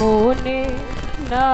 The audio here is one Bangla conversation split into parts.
মনে না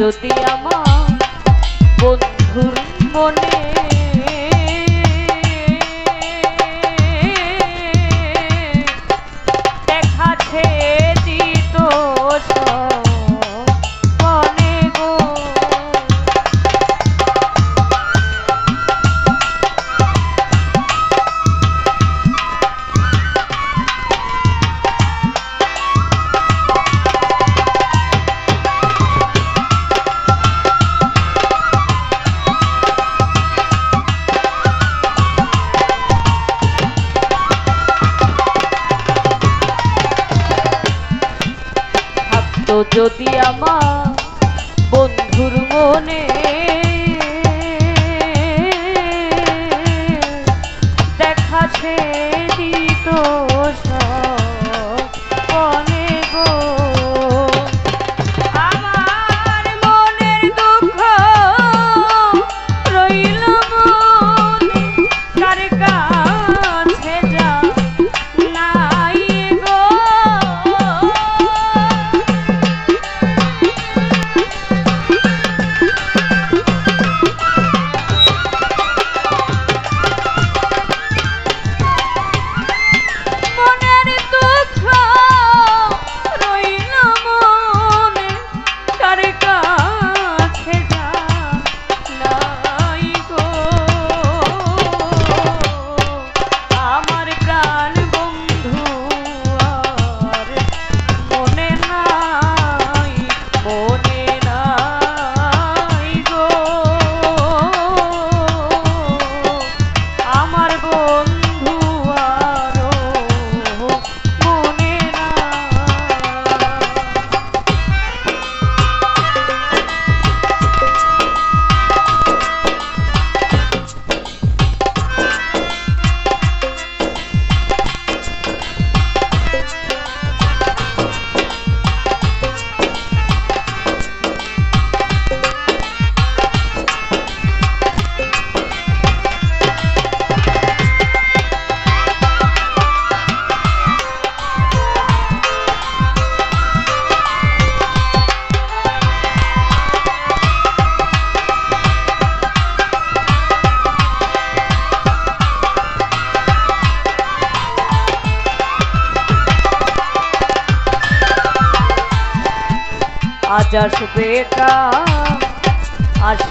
যদি আমার বন্ধুর মনে যদি আমার বন্ধুর মনে जस पे का अस